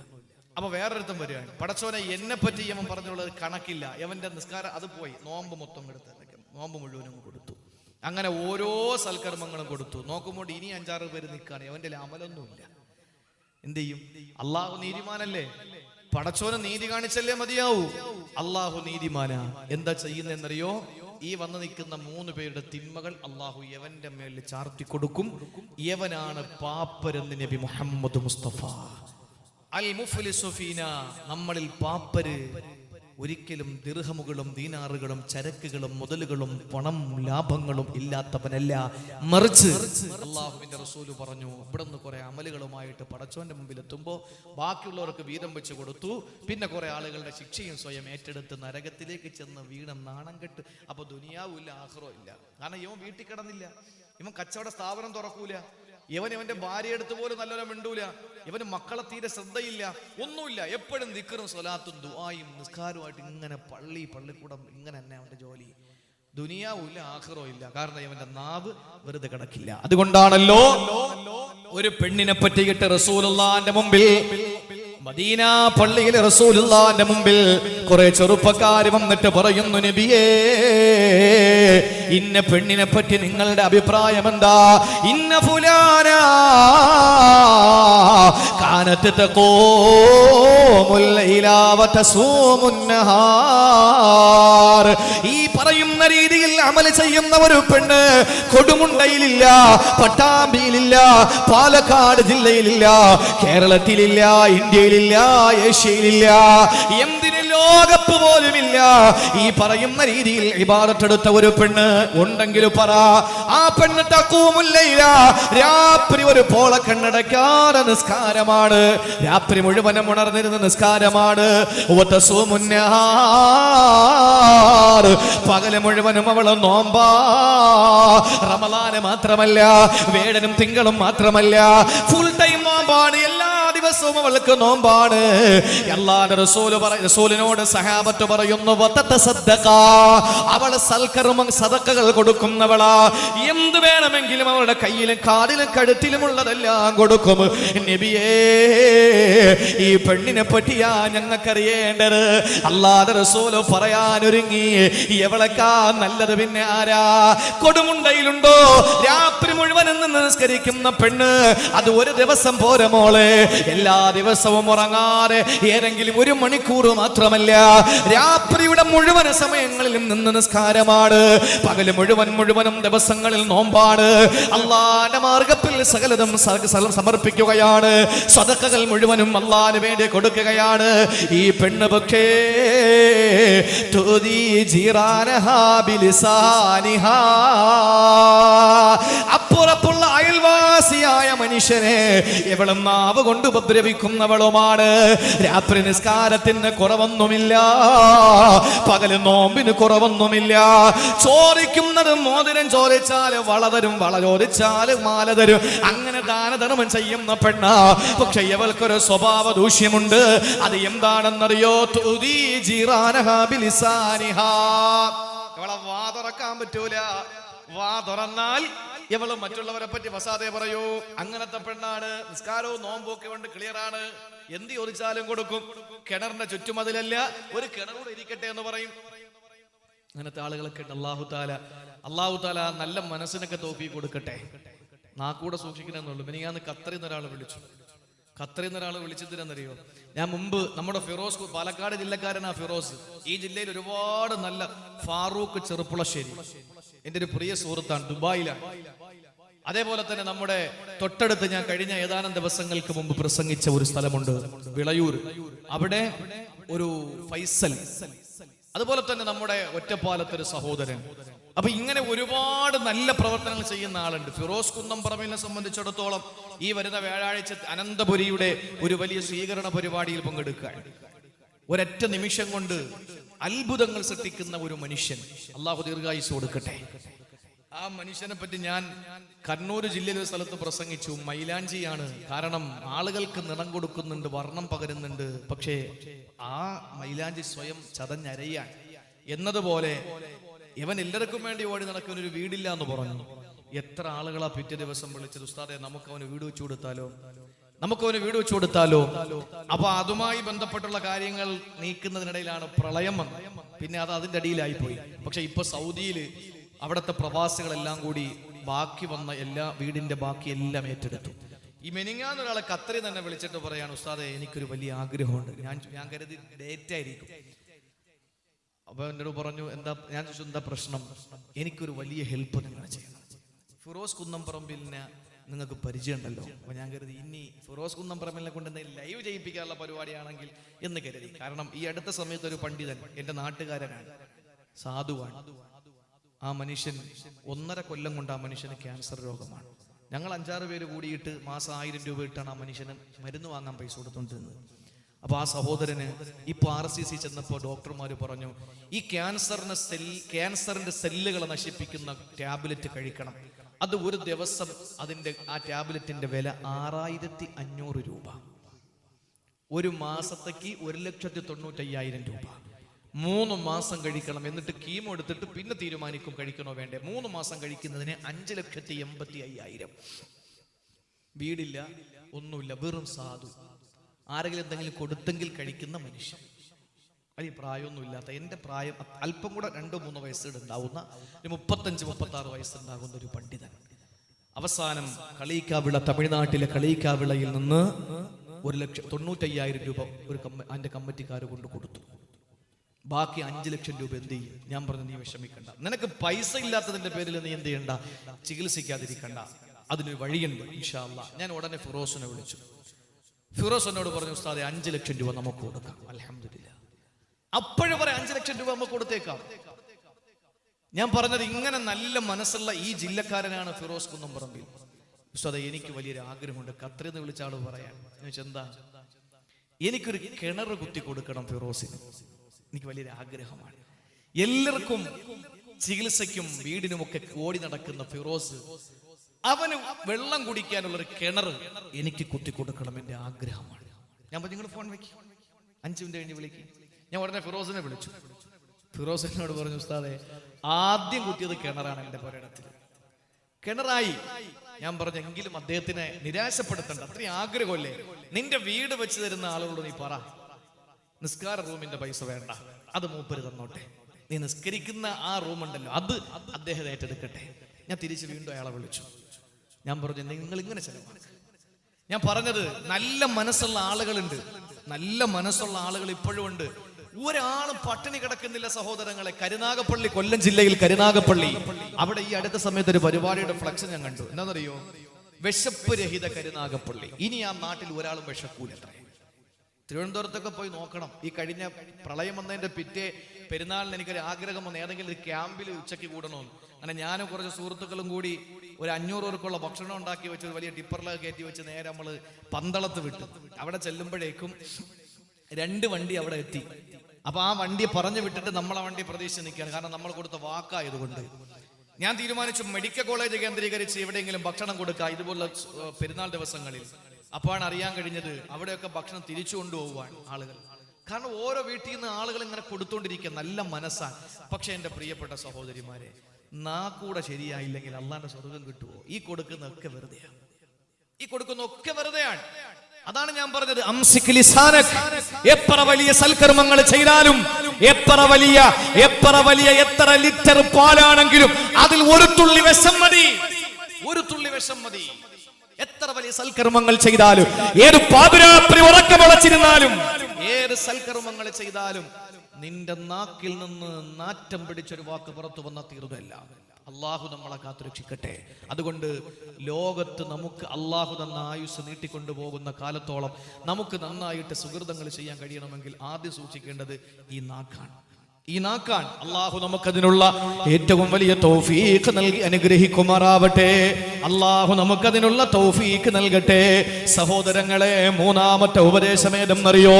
അപ്പൊ വേറൊരുത്തം വരികയാണ്. പടച്ചോനെ എന്നെ പറ്റി യവൻ പറഞ്ഞുള്ളത് കണക്കില്ല. യവന്റെ നിസ്കാരം അത് പോയി. നോമ്പ് മൊത്തം എടുത്ത് നോമ്പ് മുഴുവനും കൊടുത്തു. അങ്ങനെ ഓരോ സൽക്കർമ്മങ്ങളും കൊടുത്തു. നോക്കുമ്പോൾ ഇനി അഞ്ചാറ് പേര് നിൽക്കുകയാണ് യവന്റെ അമലൊന്നുമില്ല എന്ത് ചെയ്യും? അള്ളാഹു നീതിമാനല്ലേ? പടച്ചോന് നീതി കാണിച്ചല്ലേ മതിയാവൂ? അള്ളാഹു നീതിമാന. എന്താ ചെയ്യുന്നതെന്നറിയോ? ഈ വന്നു നിൽക്കുന്ന മൂന്ന് പേരുടെ തിന്മകൾ അള്ളാഹു യവന്റെ മേലിൽ ചാർത്തി കൊടുക്കും. യവനാണ് പാപ്പരെന്ന് നബി മുഹമ്മദ് മുസ്തഫ. അൽ മുഫ്ലിസു സുഫീന നമ്മളിൽ പാപ്പര് ഒരിക്കലും ദീർഹമുകളും ദീനാറുകളും ചരക്കുകളും മുതലുകളും പണം ലാഭങ്ങളും ഇല്ലാത്തവനല്ല. മറിച്ച് അള്ളാഹുവിന്റെ റസൂൽ പറഞ്ഞു ഇവിടെ നിന്ന് കുറെ അമലുകളുമായിട്ട് പടച്ചോന്റെ മുമ്പിൽ എത്തുമ്പോൾ ബാക്കിയുള്ളവർക്ക് വീതം വെച്ച് കൊടുത്തു. പിന്നെ കുറെ ആളുകളുടെ ശിക്ഷയും സ്വയം ഏറ്റെടുത്ത് നരകത്തിലേക്ക് ചെന്ന് വീണ നാണം കെട്ട്. അപ്പൊ ദുനിയാവൂല്ല ആഹ്റോ ഇല്ല. കാരണം ഇവൻ വീട്ടിൽ കിടന്നില്ല. ഇവൻ കച്ചവട സ്ഥാപനം തുറക്കൂല. ഇവൻ ഇവന്റെ ഭാര്യ പോലും നല്ലൊരു മിണ്ടൂല. ഇവന് മക്കളെ തീരെ ശ്രദ്ധയില്ല. ഒന്നുമില്ല. എപ്പോഴും നിക്കറും സ്വലാത്തും ദുആയും നിസ്കാരമായിട്ട് ഇങ്ങനെ പള്ളി പള്ളിക്കൂടം ഇങ്ങനെ തന്നെ അവന്റെ ജോലി. ദുനിയാവില്ല ആഹ്റോ ഇല്ല. കാരണം ഇവന്റെ നാവ് വെറുതെ കിടക്കില്ല. അതുകൊണ്ടാണല്ലോ ഒരു പെണ്ണിനെ പറ്റിയിട്ട് റസൂലുള്ളാന്റെ മുമ്പിൽ മദീന പള്ളിയിലെ റസൂലുള്ളാന്റെ മുമ്പിൽ കുറെ ചെറുപ്പക്കാർ വന്നിട്ട് പറയുന്നു നബിയേ ഇന്ന പെണ്ണിനെ പറ്റി നിങ്ങളുടെ അഭിപ്രായം എന്താ? ഇന്ന ഫുലാന കാനത്ത് ഈ പറയുന്ന രീതിയിൽ അമൽ ചെയ്യുന്ന ഒരു പെണ്ണ് കൊടുമുണ്ടയിലില്ല പട്ടാമ്പിയിലില്ല പാലക്കാട് ജില്ലയിലില്ല കേരളത്തിലില്ല ഇന്ത്യയിലില്ല ഏഷ്യയിലില്ല എന്തിന് ലോകപ്പ് പോലുമില്ല. ഈ പറയുന്ന രീതിയിൽ ഇബാദത്തെടുത്ത ഒരു പെണ്ണ് ഉണ്ടെങ്കിൽ പറ ആ പെണ്ണ് തക്കൂമുല്ലയില്ല രാത്രി ഒരു പോള കണ്ണടയ്ക്കാതെ നിസ്കാരമാണ്. രാത്രി മുഴുവനും ഉണർന്നിരുന്ന നിസ്കാരമാണ്. പകൽ മുഴുവനും അവൾ നോമ്പാ. റമലാന് മാത്രമല്ല വേടനും തിങ്കളും മാത്രമല്ല. ഫുൾ ടൈം നോമ്പാണ്. എല്ലാ ദിവസവും അവൾക്ക് നോമ്പാണ്. അല്ലാതെ റസൂൽ റസൂലിനോട് സഹാബത്ത് പറയുന്നു അവൾ സൽക്കർമ്മ സദക്കകൾ കൊടുക്കുന്നവളാ. എന്ത് വേണമെങ്കിലും അവളുടെ കയ്യിലും കാതിലും കഴുത്തിലും ഉള്ളതെല്ലാം കൊടുക്കും. നബിയേ ഈ പെണ്ണിനെ പറ്റിയാ ഞങ്ങൾക്കറിയേണ്ടത്. അല്ലാതെ റസൂൽ പറയാനൊരുങ്ങി എവളക്കാ നല്ലത് പിന്നെ ആരാ? കൊടുമുണ്ടയിലുണ്ടോ? രാത്രി മുഴുവൻ നിന്ന് നിസ്കരിക്കുന്ന പെണ്ണ് അത് ഒരു ദിവസം പോരെ മോളെ. എല്ലാ ദിവസവും ഉറങ്ങാതെ ഏതെങ്കിലും ഒരു മണിക്കൂർ മാത്രമല്ല രാത്രിയുടെ മുഴുവൻ സമയങ്ങളിലും നിന്ന് നിസ്കാരമാണ്. പകൽ മുഴുവൻ മുഴുവനും ദിവസങ്ങളിൽ നോമ്പാണ്. അള്ളാന്റെ മാർഗത്തിൽ സകലതും സമർപ്പിക്കുകയാണ്. സ്വതക്കകൾ മുഴുവനും അള്ളാന് വേണ്ടി കൊടുക്കുകയാണ്. ഈ പെണ്ണ് പക്ഷേ അപ്പുറം അയൽവാസിയായ മനുഷ്യനെ എവളും നാവ് കൊണ്ട് ഉപദ്രവിക്കുന്നവളുമാണ്. രാത്രി നിസ്കാരത്തിന് കുറവൊന്നുമില്ല. പകൽ നോമ്പിന് കുറവൊന്നുമില്ല. ചോദിക്കുന്നത് മോതിരം ചോദിച്ചാൽ വളതരും വള ചോദിച്ചാൽ മാല തരും. അങ്ങനെ ദാനധർമ്മം ചെയ്യുന്ന പെണ്ണ. പക്ഷെ ഇവൾക്കൊരു സ്വഭാവ ദൂഷ്യമുണ്ട്. അത് എന്താണെന്നറിയോ. ഇവളെ വാ തുറക്കാൻ പറ്റൂല. വാ തുറന്നാൽ ഇവൾ മറ്റുള്ളവരെ പറ്റി വസാതെ പറയൂ. അങ്ങനത്തെ പെണ്ണാണ്. നിസ്കാരവും നോമ്പും ഒക്കെ കൊണ്ട് ക്ലിയർ ആണ് എന്ത് ചോദിച്ചാലും കൊടുക്കും. കിണറിന്റെ ചുറ്റുമതിലല്ല ഒരു കിണറൂടെ ഇരിക്കട്ടെ എന്ന് പറയും. അങ്ങനത്തെ ആളുകളൊക്കെ ഉണ്ട് അള്ളാഹു താല അള്ളാഹു താല നല്ല മനസ്സിനൊക്കെ തോപ്പി കൊടുക്കട്ടെ. നാക്കൂടെ സൂക്ഷിക്കണമെന്നുള്ളൂ. മിനിങ്ങാന്ന് ഞാൻ നിന്ന് ഒരാൾ വിളിച്ചു. ഖത്തറിൽ നിന്ന് ഒരാൾ ഞാൻ മുമ്പ് നമ്മുടെ ഫിറോസ് പാലക്കാട് ജില്ലക്കാരനാ ഫിറോസ്. ഈ ജില്ലയിൽ ഒരുപാട് നല്ല ഫാറൂഖ് ചെറുപ്പുളശ്ശേരി. എന്റെ ഒരു പ്രിയ സുഹൃത്താണ് ദുബായിലാണ്. അതേപോലെ തന്നെ നമ്മുടെ തൊട്ടടുത്ത് ഞാൻ കഴിഞ്ഞ ഏതാനും ദിവസങ്ങൾക്ക് മുമ്പ് പ്രസംഗിച്ച ഒരു സ്ഥലമുണ്ട് വിളയൂർ. അവിടെ ഒരു ഫൈസൽ. അതുപോലെ തന്നെ നമ്മുടെ ഒറ്റപ്പാലത്തൊരു സഹോദരൻ. അപ്പൊ ഇങ്ങനെ ഒരുപാട് നല്ല പ്രവർത്തനങ്ങൾ ചെയ്യുന്ന ആളുണ്ട്. ഫിറോസ് കുന്നംപറമ്പിനെ സംബന്ധിച്ചിടത്തോളം ഈ വരുന്ന വ്യാഴാഴ്ച അനന്തപുരിയുടെ ഒരു വലിയ സ്വീകരണ പരിപാടിയിൽ പങ്കെടുക്കുക ഒരൊറ്റ നിമിഷം കൊണ്ട് അത്ഭുതങ്ങൾ സൃഷ്ടിക്കുന്ന ഒരു മനുഷ്യൻ. അള്ളാഹു ദീർഘായുസ് കൊടുക്കട്ടെ. ആ മനുഷ്യനെ പറ്റി ഞാൻ കണ്ണൂർ ജില്ലയിലെ ഒരു സ്ഥലത്ത് പ്രസംഗിച്ചു. മൈലാഞ്ചിയാണ്. കാരണം ആളുകൾക്ക് നിറം കൊടുക്കുന്നുണ്ട് വർണം പകരുന്നുണ്ട്. പക്ഷേ ആ മൈലാഞ്ചി സ്വയം ചതഞ്ഞരയാൻ എന്നതുപോലെ ഇവൻ എല്ലാവർക്കും വേണ്ടി ഓടി നടക്കുന്ന ഒരു വീടില്ല എന്ന് പറഞ്ഞു. എത്ര ആളുകളാ പിറ്റേ ദിവസം വിളിച്ചത് ഉസ്താദെ നമുക്ക് അവന് വീട് വെച്ചു കൊടുത്താലോ? നമുക്ക് അവന് വീട് വെച്ചു കൊടുത്താലോ? അപ്പൊ അതുമായി ബന്ധപ്പെട്ടുള്ള കാര്യങ്ങൾ നീക്കുന്നതിനിടയിലാണ് പ്രളയം പിന്നെ അത് അതിന്റെ അടിയിലായി പോയി. പക്ഷെ ഇപ്പൊ സൗദിയിൽ അവിടുത്തെ പ്രവാസികളെല്ലാം കൂടി ബാക്കി വന്ന എല്ലാ വീടിന്റെ ബാക്കി എല്ലാം ഏറ്റെടുത്തു. ഈ മെനിങ്ങാന്ന് ഒരാളെ ഖത്തറിൽ തന്നെ വിളിച്ചിട്ട് പറയാണ് ഉസ്താദെ എനിക്കൊരു വലിയ ആഗ്രഹമുണ്ട്. ഞാൻ ഞാൻ കരുതി ഡേറ്റ് ആയിരിക്കും. അപ്പൊ എന്നോട് പറഞ്ഞു എന്താ ഞാൻ ചോദിച്ചു എന്താ പ്രശ്നം? എനിക്കൊരു വലിയ ഹെൽപ്പ് നിങ്ങൾ ചെയ്യണം. ഫിറോസ് കുന്നംപറമ്പിലിനെ നിങ്ങൾക്ക് പരിചയമുണ്ടല്ലോ. അപ്പൊ ഞാൻ കരുതി ഇനി ഫിറോസ് കുന്നംപറമ്പിലിനെ കൊണ്ട് ലൈവ് ചെയ്യിപ്പിക്കാനുള്ള പരിപാടിയാണെങ്കിൽ എന്ന് കരുതി. കാരണം ഈ അടുത്ത സമയത്ത് ഒരു പണ്ഡിതൻ എന്റെ നാട്ടുകാരനാണ്. സാധുവാണ്. ആ മനുഷ്യൻ ഒന്നര കൊല്ലം കൊണ്ട് ആ മനുഷ്യന് ക്യാൻസർ രോഗമാണ്. ഞങ്ങൾ അഞ്ചാറ് പേര് കൂടിയിട്ട് മാസം ആയിരം രൂപ ഇട്ടാണ് ആ മനുഷ്യന് മരുന്ന് വാങ്ങാൻ പൈസ കൊടുത്തുകൊണ്ടിരുന്നത് അപ്പൊ ആ സഹോദരന് ഇപ്പൊ ആർ സി സി ചെന്നപ്പോൾ ഡോക്ടർമാർ പറഞ്ഞു ഈ ക്യാൻസറിന് സെൽ ക്യാൻസറിന്റെ സെല്ലുകളെ നശിപ്പിക്കുന്ന ടാബ്ലറ്റ് കഴിക്കണം. അത് ഒരു ദിവസം അതിന്റെ ആ ടാബ്ലറ്റിന്റെ വില ആറായിരത്തി അഞ്ഞൂറ് രൂപ. ഒരു മാസത്തേക്ക് ഒരു ലക്ഷത്തി തൊണ്ണൂറ്റയ്യായിരം രൂപ. മൂന്ന് മാസം കഴിക്കണം എന്നിട്ട് കീമോ എടുത്തിട്ട് പിന്നെ തീരുമാനിക്കും കഴിക്കണോ വേണ്ടേ. മൂന്ന് മാസം കഴിക്കുന്നതിന് അഞ്ച് ലക്ഷത്തി എൺപത്തി അയ്യായിരം വീടില്ല ഒന്നുമില്ല വെറും സാധു. ആരെങ്കിലും എന്തെങ്കിലും കൊടുത്തെങ്കിൽ കഴിക്കുന്ന മനുഷ്യൻ. വലിയ പ്രായമൊന്നുമില്ലാത്ത എന്റെ പ്രായം അല്പം കൂടെ രണ്ടോ മൂന്നോ വയസ്സുകൾ ഉണ്ടാവുന്ന ഒരു മുപ്പത്തഞ്ച് മുപ്പത്തി ആറ് വയസ്സുണ്ടാകുന്ന ഒരു പണ്ഡിതൻ. അവസാനം കളീക്കാവിള തമിഴ്നാട്ടിലെ കളീക്കാവിളയിൽ നിന്ന് ഒരു ലക്ഷം തൊണ്ണൂറ്റയ്യായിരം രൂപ ഒരു കമ്മ അതിന്റെ കമ്മിറ്റിക്കാർ കൊണ്ട് കൊടുത്തു. ബാക്കി അഞ്ച് ലക്ഷം രൂപ എന്ത് ചെയ്യും? ഞാൻ പറഞ്ഞു നീ വിഷമിക്കണ്ട. നിനക്ക് പൈസ ഇല്ലാത്തതിന്റെ പേരിൽ നീ എന്ത് ചെയ്യണ്ട? ചികിത്സിക്കാതിരിക്കണ്ട. അതിനൊരു വഴിയുണ്ട് ഇൻഷാല്ല ഞാൻ ഉടനെ ഫിറോസിനെ വിളിച്ചു. ഫിറോസ് എന്നോട് പറഞ്ഞു ഉസ്താദെ അഞ്ച് ലക്ഷം രൂപ നമുക്ക് കൊടുക്കാം. അലഹമില്ല അപ്പോഴും പറയാം അഞ്ചു ലക്ഷം രൂപ നമുക്ക് കൊടുത്തേക്കാം. ഞാൻ പറഞ്ഞത് ഇങ്ങനെ നല്ല മനസ്സുള്ള ഈ ജില്ലക്കാരനാണ് ഫിറോസ് കുന്നംപറമ്പിൽ. ഉസ്താദെ എനിക്ക് വലിയൊരു ആഗ്രഹമുണ്ട്. ഖത്തറിന്ന് വിളിച്ച ആൾ പറയാൻ. എന്താ? എനിക്കൊരു കിണർ കുത്തി കൊടുക്കണം ഫിറോസിന്. എനിക്ക് വലിയൊരു ആഗ്രഹമാണ്. എല്ലാവർക്കും ചികിത്സയ്ക്കും വീടിനുമൊക്കെ ഓടി നടക്കുന്ന ഫിറോസ് അവന് വെള്ളം കുടിക്കാനുള്ള ഒരു കിണർ എനിക്ക് കുത്തി കൊടുക്കണം എന്റെ ആഗ്രഹമാണ്. ഞാൻ നിങ്ങൾ ഫോൺ വെക്കും. അഞ്ചു മിനിറ്റ് കഴിഞ്ഞ് വിളിക്കും. ഞാൻ ഉടനെ ഫിറോസിനെ വിളിച്ചു. ഫിറോസ് എന്നോട് പറഞ്ഞു ഉസ്താദെ ആദ്യം കുത്തിയത് കിണറാണ് എന്റെ പുരയിടത്തിൽ കിണറായി. ഞാൻ പറഞ്ഞു എങ്കിലും അദ്ദേഹത്തിനെ നിരാശപ്പെടുത്തണ്ട. അത്രയും ആഗ്രഹമല്ലേ? നിന്റെ വീട് വെച്ച് തരുന്ന ആളുകളോട് നീ പറ. നിസ്കാര റൂമിന്റെ പൈസ വേണ്ട. അത് മൂപ്പര് തന്നോട്ടെ. നീ നിസ്കരിക്കുന്ന ആ റൂം ഉണ്ടല്ലോ അത് അദ്ദേഹത്തെ ഏറ്റെടുക്കട്ടെ. ഞാൻ തിരിച്ച് വീണ്ടും അയാളെ വിളിച്ചു. ഞാൻ പറഞ്ഞു നിങ്ങൾ ഇങ്ങനെ ചെലവാക്കുക ഞാൻ പറഞ്ഞത് നല്ല മനസ്സുള്ള ആളുകളുണ്ട്. നല്ല മനസ്സുള്ള ആളുകൾ ഇപ്പോഴും ഉണ്ട്. ഒരാളും പട്ടിണി കിടക്കുന്നില്ല സഹോദരങ്ങളെ. കരുനാഗപ്പള്ളി കൊല്ലം ജില്ലയിൽ കരുനാഗപ്പള്ളി. അവിടെ ഈ അടുത്ത സമയത്ത് ഒരു പരിപാടിയുടെ ഫ്ലക്സ് ഞാൻ കണ്ടു. എന്താണെന്നറിയോ? വിശപ്പ് രഹിത കരുനാഗപ്പള്ളി. ഇനി ആ നാട്ടിൽ ഒരാളും വിശക്കൂലത്രേ. തിരുവനന്തപുരത്തൊക്കെ പോയി നോക്കണം. ഈ കഴിഞ്ഞ പ്രളയം വന്നതിന്റെ പിറ്റേ പെരുന്നാളിന് എനിക്കൊരു ആഗ്രഹം വന്നു. ഏതെങ്കിലും ഒരു ക്യാമ്പിൽ ഉച്ചയ്ക്ക് കൂടണമെന്ന് അങ്ങനെ ഞാനും കുറച്ച് സുഹൃത്തുക്കളും കൂടി ഒരു അഞ്ഞൂറ് പേർക്കുള്ള ഭക്ഷണം ഉണ്ടാക്കി വെച്ച് വലിയ ടിപ്പറിലൊക്കെ കയറ്റി വെച്ച് നേരെ നമ്മൾ പന്തളത്ത് വിട്ടു. അവിടെ ചെല്ലുമ്പോഴേക്കും രണ്ട് വണ്ടി അവിടെ എത്തി. അപ്പൊ ആ വണ്ടി പറഞ്ഞു വിട്ടിട്ട് നമ്മളെ വണ്ടി പ്രതീക്ഷ നിൽക്കുകയാണ്. കാരണം നമ്മൾ കൊടുത്ത വാക്കായതുകൊണ്ട്. ഞാൻ തീരുമാനിച്ചു മെഡിക്കൽ കോളേജ് കേന്ദ്രീകരിച്ച് എവിടെയെങ്കിലും ഭക്ഷണം കൊടുക്കുക ഇതുപോലുള്ള പെരുന്നാൾ ദിവസങ്ങളിൽ. അപ്പോഴാണ് അറിയാൻ കഴിഞ്ഞത് അവിടെയൊക്കെ ഭക്ഷണം തിരിച്ചു കൊണ്ടുപോകുവാൻ ആളുകൾ. കാരണം ഓരോ വീട്ടിൽ നിന്ന് ആളുകൾ ഇങ്ങനെ കൊടുത്തോണ്ടിരിക്കുക നല്ല മനസ്സാണ്. പക്ഷെ എന്റെ പ്രിയപ്പെട്ട സഹോദരിമാരെ നാ കൂടെ ശരിയായില്ലെങ്കിൽ അള്ളാന്റെ സ്വർഗം കിട്ടുമോ ഈ കൊടുക്കുന്ന ഒക്കെ വെറുതെയാണ്. ഈ കൊടുക്കുന്ന ഒക്കെ വെറുതെയാണ്. അതാണ് ഞാൻ പറഞ്ഞത്. എത്ര വലിയ സൽക്കർമ്മങ്ങൾ ചെയ്താലും എത്ര വലിയ എത്ര വലിയ എത്ര ലിറ്റർ പാലാണെങ്കിലും അതിൽ ഒരു തുള്ളി വിഷം മതി. ഒരു തുള്ളി വിഷം മതി. എത്ര വലിയ സൽക്കർമ്മങ്ങൾ ചെയ്താലും ഏത് പാതിരാത്രി ഉറക്കമുളച്ചിരുന്നാലും ഏത് സൽക്കർമ്മങ്ങൾ ചെയ്താലും നിന്റെ നാക്കിൽ നിന്ന് നാറ്റം പിടിച്ചൊരു വാക്ക് പുറത്തു വന്ന തീർന്നല്ല. അള്ളാഹു നമ്മളെ കാത്തുരക്ഷിക്കട്ടെ. അതുകൊണ്ട് ലോകത്ത് നമുക്ക് അള്ളാഹു തന്ന ആയുസ് നീട്ടിക്കൊണ്ടുപോകുന്ന കാലത്തോളം നമുക്ക് നന്നായിട്ട് സുഹൃതങ്ങൾ ചെയ്യാൻ കഴിയണമെങ്കിൽ ആദ്യം സൂക്ഷിക്കേണ്ടത് ഈ നാക്കാണ്. ഈ അള്ളാഹു നമുക്കതിനുള്ള ഏറ്റവും വലിയ തൗഫീഖ് നൽകി അനുഗ്രഹിക്കുമാറാവട്ടെ. അള്ളാഹു നമുക്കതിനുള്ള തൗഫീഖ് നൽകട്ടെ. സഹോദരങ്ങളെ മൂന്നാമത്തെ ഉപദേശമേതം അറിയോ?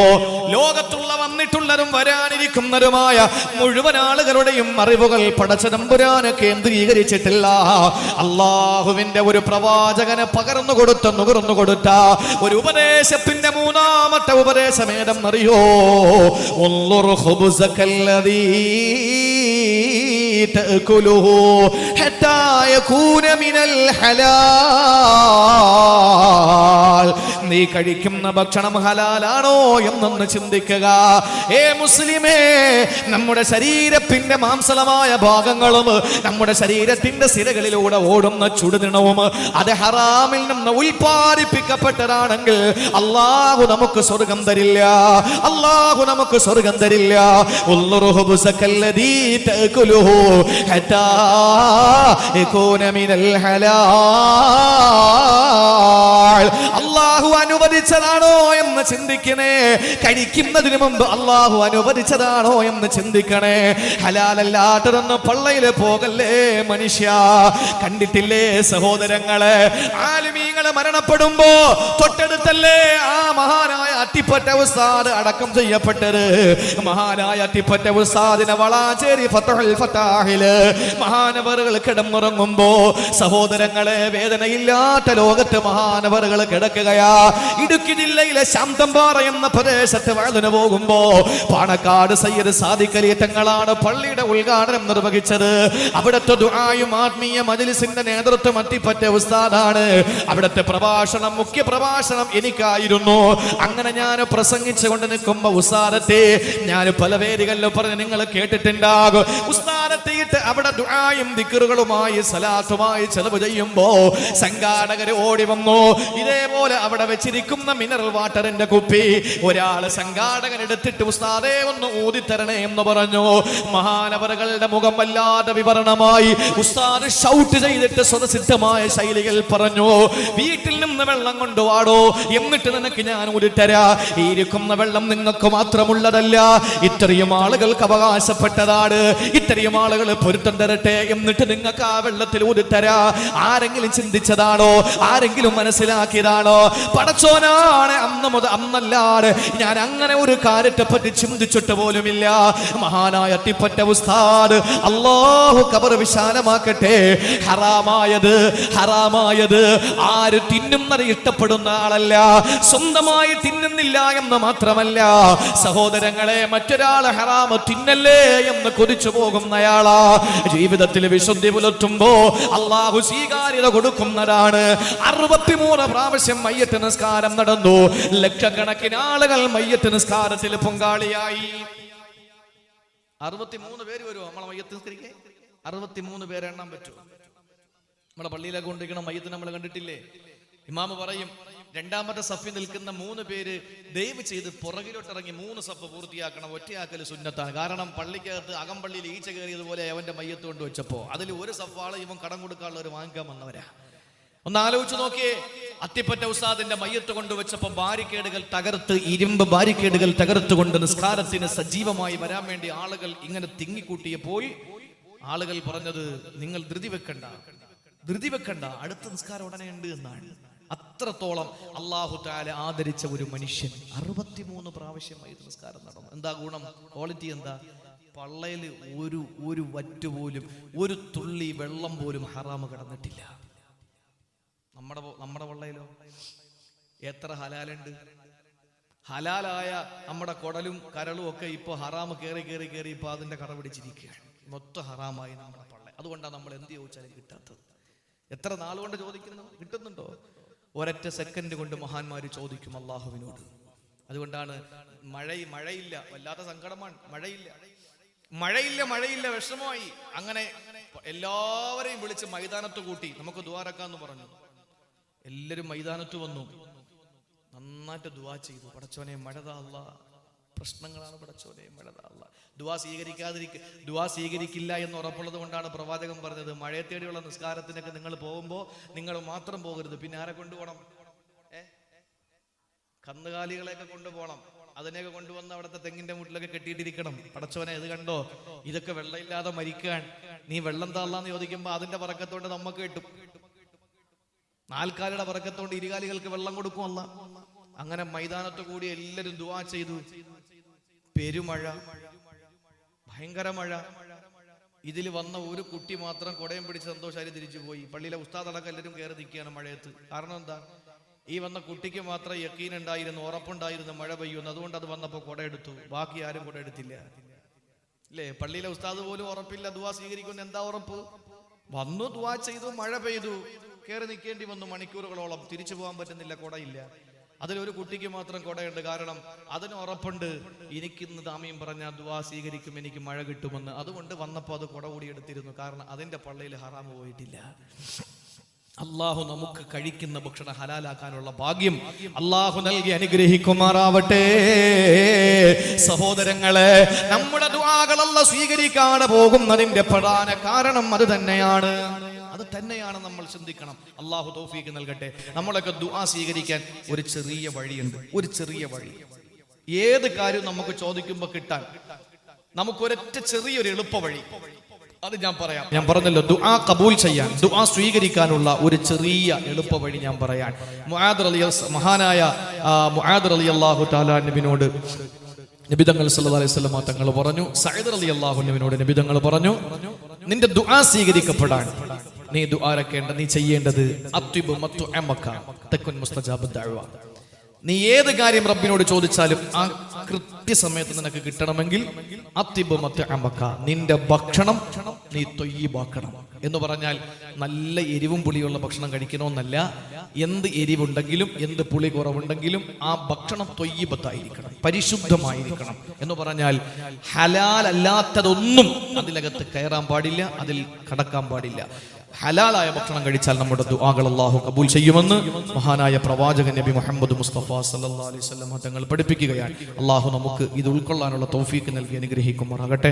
ലോകത്തുള്ള വന്നിട്ടുള്ളതും വരാനിരിക്കുന്നതുമായ മുഴുവൻ ആളുകളുടെയും അറിവുകൾ പടച്ചതമ്പുരാന് കേന്ദ്രീകരിച്ചിട്ടില്ല. അള്ളാഹുവിന്റെ ഒരു പ്രവാചകനെ പകർന്നു കൊടുത്ത നുകർന്നു കൊടുത്ത ഒരു ഉപദേശത്തിന്റെ മൂന്നാമത്തെ ഉപദേശമേതം അറിയോ? ഉള്ളുർ নবী تأكله حتى يكون من الحلال നീ കഴിക്കുന്ന ഭക്ഷണം ഹലാലാണോ എന്നൊന്ന് ചിന്തിക്കുക ഏ മുസ്ലിമേ നമ്മുടെ ശരീരത്തിന്റെ മാംസളമായ ഭാഗങ്ങളും നമ്മുടെ ശരീരത്തിന്റെ സിരകളിലൂടെ ഓടുന്ന ചുടുനിണവും അത് ഹറാമിൽ നിന്ന് ഉൽപ്പാദിപ്പിക്കപ്പെട്ടതാണെങ്കിൽ അള്ളാഹു നമുക്ക് സ്വർഗം തരില്ല അള്ളാഹു നമുക്ക് സ്വർഗം തരില്ല ഉള്ളുറുഹു ബുസക്കല്ലദീ يكون من الحلال അള്ളാഹു അനുവദിച്ചതാണോ എന്ന് ചിന്തിക്കണേ. കഴിക്കുന്നതിന് മുമ്പ് അള്ളാഹു അനുവദിച്ചതാണോ എന്ന് ചിന്തിക്കണേ. ഹലാലല്ലാത്തതെന്ന് പള്ളയിൽ പോകല്ലേ മനുഷ്യ. കണ്ടിട്ടില്ലേ സഹോദരങ്ങളെ? ആലുമീങ്ങൾ മരണപ്പെടുമ്പോ തൊട്ടടുത്തല്ലേ ആ മഹാനായ അട്ടിപ്പറ്റ ഉസ്താദ് അടക്കം ചെയ്യപ്പെട്ടത്. മഹാനായ അട്ടിപ്പറ്റ ഉസ്താദിനെ ഫത്തഹൽ ഫത്തഹുൽ ഫത്താഹിൽ മഹാനവറുകൾ കിടന്നുറങ്ങുമ്പോ സഹോദരങ്ങളെ വേദനയില്ലാത്ത ലോകത്ത് മഹാനവറുകൾ കിടക്കുകയാ. ഇടുക്കി ജില്ലയിലെ ശാന്തംപാറ എന്ന പ്രദേശത്ത് വളർന്നു പോകുമ്പോ പാണക്കാട് സയ്യദ് സാദിഖലി തങ്ങളാണ് പള്ളിയുടെ ഉദ്ഘാടനം നിർവഹിച്ചത്. അവിടുത്തെ ദുആയും ആത്മീയ മജ്ലിസിന്റെ നേതൃത്വം അത്തിപ്പറ്റ ഉസ്താദാണ്. അവിടുത്തെ പ്രഭാഷണം മുഖ്യ പ്രഭാഷണം എനിക്കായിരുന്നു. അങ്ങനെ ഞാൻ പ്രസംഗിച്ചുകൊണ്ട് നിൽക്കുമ്പോ ഉസ്താദത്തെ ഞാൻ പല വേദികളിലും പറഞ്ഞ് നിങ്ങൾ കേട്ടിട്ടുണ്ടാകും. ഉസ്താദത്തെയിട്ട് അവിടെ ദുആയും ദിക്കറുകളുമായി സലാത്തുമായി ചെലവ് ചെയ്യുമ്പോ സംഘാടകർ ഓടി വന്നു. ഇതേപോലെ അവിടെ വെച്ചിരിക്കുന്ന മിനറൽ വാട്ടറിന്റെ കുപ്പി ഒരാൾ സംഘാടകൻ എടുത്തിട്ട് ഉസ്താദേ ഒന്ന് ഊതിത്തരണേ എന്ന് പറഞ്ഞു. മഹാനവറുകളുടെ മുഖം വല്ലാതെ വിവരണമായി. ഉസ്താദ് ഷൗട്ട് ചെയ്തിട്ട് സ്വതസിദ്ധമായ ശൈലിയിൽ പറഞ്ഞു വീട്ടിൽ നിന്ന് വെള്ളം കൊണ്ടുവാടോ? എന്നിട്ട് നിനക്ക് ഞാൻ ഊതിത്തരാ. ഇരിക്കുന്ന വെള്ളം നിങ്ങൾക്ക് മാത്രമുള്ളതല്ല. ഇത്രയും ആളുകൾക്ക് അവകാശപ്പെട്ടതാണ്. ഇത്രയും ആളുകൾ പൊരുത്തം തരട്ടെ എന്നിട്ട് നിങ്ങൾക്ക് ആ വെള്ളത്തിൽ ഒരു തരാ. ആരെങ്കിലും ചിന്തിച്ചതാണോ? ആരെങ്കിലും മനസ്സിലാക്കിയതാണോ? പടച്ചോനാണ് അന്ന് മുതൽ അന്നല്ലാതെ ഞാൻ അങ്ങനെ ഒരു കാര്യത്തെ പറ്റി ചിന്തിച്ചിട്ട് പോലുമില്ല. മഹാനായ അട്ടിപ്പറ്റ ഉസ്താദ് അള്ളാഹു കബർ വിശാലമാക്കട്ടെ. ഹറാമായത് ഹറാമായത് ആര് തിന്നുന്നത് ഇഷ്ടപ്പെടുന്ന ആളല്ല. സ്വന്തമായി തിന്നുന്നില്ല എന്ന് മാത്രമല്ല. സഹോദരങ്ങളെ മറ്റൊരാൾ ഹറാമ തിന്നല്ലേ എന്ന് കൊതിച്ചു പോകുന്നയാളാ ജീവിതത്തിൽ വിശുദ്ധി പുലർത്തുമ്പോ അള്ളാഹു സ്വീകാര്യത കൊടുക്കുന്നതാണ്. അറുപത്തിമൂന്ന് പ്രാവശ്യം മയ്യത്ത് നിസ്കാരം നടന്നു. ലക്ഷക്കണക്കിന് ആളുകൾ മയ്യത്ത് നിസ്കാരത്തിൽ പങ്കാളിയായി. അറുപത്തിമൂന്ന് പേര് വരുമോ നമ്മളെ മയ്യത്ത് അറുപത്തിമൂന്ന് പേരെണ്ണാൻ പറ്റും പറ്റുമോ? നമ്മളെ പള്ളിയിലൊക്കെ കൊണ്ടിരിക്കണം മയ്യത്ത് നമ്മൾ കണ്ടിട്ടില്ലേ? ഇമാമ് പറയും രണ്ടാമത്തെ സഫി നിൽക്കുന്ന മൂന്ന് പേര് ദയവ് ചെയ്ത് പുറകിലോട്ടിറങ്ങി മൂന്ന് സഫ് പൂർത്തിയാക്കണം ഒറ്റയാക്കൽ സുന്നത്താണ്. കാരണം പള്ളിക്കകത്ത് അകമ്പള്ളിയിൽ ഈച്ച കയറിയതുപോലെ അവന്റെ മയ്യത്ത് കൊണ്ട് വെച്ചപ്പോ അതിൽ ഒരു സഫാൾ ഇവൻ കടം കൊടുക്കാനുള്ള ഒരു വാങ്ങിക്കാൻ വന്നവരാ. ഒന്ന് ആലോചിച്ച് നോക്കിയേ അത്തിപ്പറ്റ ഉസ്താദിന്റെ മയ്യത്ത് കൊണ്ടുവച്ചപ്പോ ബാരിക്കേഡുകൾ തകർത്ത് ഇരുമ്പ് ബാരിക്കേഡുകൾ തകർത്തുകൊണ്ട് നിസ്കാരത്തിന് സജീവമായി വരാൻ വേണ്ടി ആളുകൾ ഇങ്ങനെ തിങ്ങിക്കൂട്ടിയപ്പോൾ ആളുകൾ പറഞ്ഞത് നിങ്ങൾ ധൃതി വെക്കണ്ട ധൃതി വെക്കണ്ട അടുത്ത നിസ്കാരം ഉടനെ ഉണ്ട് എന്നാണ്. അത്രത്തോളം അള്ളാഹു താല ആദരിച്ച ഒരു മനുഷ്യൻ. അറുപത്തിമൂന്ന് പ്രാവശ്യമായി നമസ്കാരം നടന്നു. എന്താ ഗുണം? ക്വാളിറ്റി എന്താ? പള്ളയിൽ ഒരു ഒരു വറ്റ് പോലും ഒരു തുള്ളി വെള്ളം പോലും ഹറാമ് കിടന്നിട്ടില്ല. നമ്മുടെ നമ്മുടെ പള്ളയിലോ? എത്ര ഹലാലുണ്ട്? ഹലാലായ നമ്മുടെ കുടലും കരളും ഒക്കെ ഇപ്പൊ ഹറാമ് കയറി കയറി കയറി ഇപ്പൊ അതിന്റെ കട പിടിച്ചിരിക്കുകയാണ്. മൊത്തം ഹറാമായി നമ്മുടെ പള്ള. അതുകൊണ്ടാണ് നമ്മൾ എന്ത് ചോദിച്ചാലും കിട്ടാത്തത്. എത്ര നാളുകൊണ്ട് ചോദിക്കുന്നു? കിട്ടുന്നുണ്ടോ? ഒരൊറ്റ സെക്കൻഡ് കൊണ്ട് മഹാന്മാര് ചോദിക്കും അള്ളാഹുവിനോട്. അതുകൊണ്ടാണ് മഴ മഴയില്ല വല്ലാത്ത സങ്കടമാണ്. മഴയില്ല. മഴയില്ല മഴയില്ല വിഷമമായി. അങ്ങനെ എല്ലാവരെയും വിളിച്ച് മൈതാനത്ത് കൂട്ടി. നമുക്ക് ദ്വാരക്കാന്ന് പറഞ്ഞു. എല്ലാരും മൈതാനത്ത് വന്നു. നന്നായിട്ട് ദുവാ ചെയ്തു. പടച്ചോനെ മഴതാ അല്ല പ്രശ്നങ്ങളാണ് പടച്ചോനെ മഴതാ അല്ല ദുവാ സ്വീകരിക്കാതിരിക്കുക ദുവാ സ്വീകരിക്കില്ല എന്ന് ഉറപ്പുള്ളത് കൊണ്ടാണ് പ്രവാചകൻ പറഞ്ഞത്. മഴയെ തേടിയുള്ള നിസ്കാരത്തിനൊക്കെ നിങ്ങൾ പോകുമ്പോൾ നിങ്ങൾ മാത്രം പോകരുത്. പിന്നെ ആരെ കൊണ്ടുപോകണം? കന്നുകാലികളെയൊക്കെ കൊണ്ടുപോകണം. അതിനെയൊക്കെ കൊണ്ടുവന്ന് അവിടുത്തെ തെങ്ങിന്റെ മുട്ടിലൊക്കെ കെട്ടിയിട്ടിരിക്കണം. പടച്ചോനെ ഇത് കണ്ടോ? ഇതൊക്കെ വെള്ളമില്ലാതെ മരിക്കാൻ. നീ വെള്ളം താള്ളാന്ന് ചോദിക്കുമ്പോ അതിന്റെ പറക്കത്തോണ്ട് നമുക്ക് കിട്ടും. നാൽക്കാലിയുടെ പറക്കത്തോണ്ട് ഇരുകാലികൾക്ക് വെള്ളം കൊടുക്കുമല്ല അങ്ങനെ മൈതാനത്ത് കൂടി എല്ലാവരും ദുവാ ചെയ്തു. പെരുമഴ ഭയങ്കര മഴ. ഇതിൽ വന്ന ഒരു കുട്ടി മാത്രം കുടയും പിടിച്ച് സന്തോഷമായി തിരിച്ചു പോയി. പള്ളിയിലെ ഉസ്താദടക്കം എല്ലാവരും കയറി നിൽക്കുകയാണ് മഴയത്ത്. കാരണം എന്താ? ഈ വന്ന കുട്ടിക്ക് മാത്രം യക്കീൻ ഉണ്ടായിരുന്നു ഉറപ്പുണ്ടായിരുന്നു മഴ പെയ്യുന്നു അതുകൊണ്ട് അത് വന്നപ്പോൾ കുട എടുത്തു ബാക്കി ആരും കുട എടുത്തില്ല അല്ലേ പള്ളിയിലെ ഉസ്താദ് പോലും ഉറപ്പില്ല. ദുവാ സ്വീകരിക്കുന്ന എന്താ ഉറപ്പ്? വന്നു ദുവാ ചെയ്തു മഴ പെയ്തു. കയറി നിൽക്കേണ്ടി വന്നു മണിക്കൂറുകളോളം. തിരിച്ചു പോകാൻ പറ്റുന്നില്ല കുടയില്ല. അതിലൊരു കുട്ടിക്ക് മാത്രം കൊടയുണ്ട്. കാരണം അതിന് ഉറപ്പുണ്ട്. എനിക്കിന്ന് ദാമിയും പറഞ്ഞ ദുവാ സ്വീകരിക്കും എനിക്ക് മഴ കിട്ടുമെന്ന്. അതുകൊണ്ട് വന്നപ്പോൾ അത് കുട കൂടി എടുത്തിരുന്നു. കാരണം അതിന്റെ പള്ളിയിൽ ഹറാമ് പോയിട്ടില്ല. അള്ളാഹു നമുക്ക് കഴിക്കുന്ന ഭക്ഷണം ഹലാലാക്കാനുള്ള ഭാഗ്യം അള്ളാഹു നൽകി അനുഗ്രഹിക്കുമാറാവട്ടെ. സഹോദരങ്ങളെ നമ്മുടെ ദ്വാകളല്ല സ്വീകരിക്കാതെ പോകുന്നതിന്റെ പ്രധാന കാരണം അത് തന്നെയാണ്. തന്നെയാണ് നമ്മൾ ചിന്തിക്കണം. അള്ളാഹു തോഫീക്ക് നൽകട്ടെ. നമ്മളൊക്കെ ദുആ സ്വീകരിക്കാൻ ഒരു ചെറിയ വഴിയുണ്ട്. ഒരു ചെറിയ വഴി. ഏത് കാര്യവും നമുക്ക് ചോദിക്കുമ്പോൾ കിട്ടാൻ? നമുക്കൊരൊറ്റ ചെറിയൊരു എളുപ്പ വഴി. അത് ഞാൻ പറയാം. ഞാൻ പറഞ്ഞല്ലോ ദുആ കബൂൽ ചെയ്യാൻ ദുആ സ്വീകരിക്കാനുള്ള ഒരു ചെറിയ എളുപ്പ വഴി ഞാൻ പറയാൻ. മുആദ് അലി മഹാനായ മുആദ് അലി അള്ളാഹു താലാ നബിനോട് നബിതങ്ങൾ സല്ലല്ലാഹു അലൈഹി വസല്ലം തങ്ങൾ പറഞ്ഞു സഅദ് റളിയല്ലാഹു നബിനോട് നബിതങ്ങൾ പറഞ്ഞു നിന്റെ ദുആ സ്വീകരിക്കപ്പെടാൻ. നീ ദുആരക്കേണ്ട നീ ചെയ്യേണ്ടത് അത്വിബ് മത്തു അമക്ക തെക്കുൻ മുസ്തജാബ് ദഅവ. നീ ഏത് കാര്യം റബ്ബിനോട് ചോദിച്ചാലും ആ കൃത്യസമയത്ത് നിനക്ക് കിട്ടണമെങ്കിൽ അത്തിബ് മത്തു അമ്പക്ക നിന്റെ ഭക്ഷണം നീ തൊയ്യബാക്കണം. എന്ന് പറഞ്ഞാൽ നല്ല എരിവും പുളിയുള്ള ഭക്ഷണം കഴിക്കണമെന്നല്ല. എന്ത് എരിവുണ്ടെങ്കിലും എന്ത് പുളി കുറവുണ്ടെങ്കിലും ആ ഭക്ഷണം തൊയ്യബത്തായിരിക്കണം പരിശുദ്ധമായിരിക്കണം. എന്ന് പറഞ്ഞാൽ ഹലാലല്ലാത്തതൊന്നും അതിലകത്ത് കയറാൻ പാടില്ല അതിൽ കടക്കാൻ പാടില്ല. ഹലാലായ ഭക്ഷണം കഴിച്ചാൽ നമ്മുടെ ദുആകൾ അള്ളാഹു കബൂൽ ചെയ്യുമെന്ന് മഹാനായ പ്രവാചകൻ നബി മുഹമ്മദ് മുസ്തഫ സല്ലാ അലൈഹി വസല്ലം തങ്ങൾ പഠിപ്പിക്കുകയാണ്. അള്ളാഹു നമുക്ക് ഇത് ഉൾക്കൊള്ളാനുള്ള തൗഫീഖ് നൽകി അനുഗ്രഹിക്കുമാറാകട്ടെ.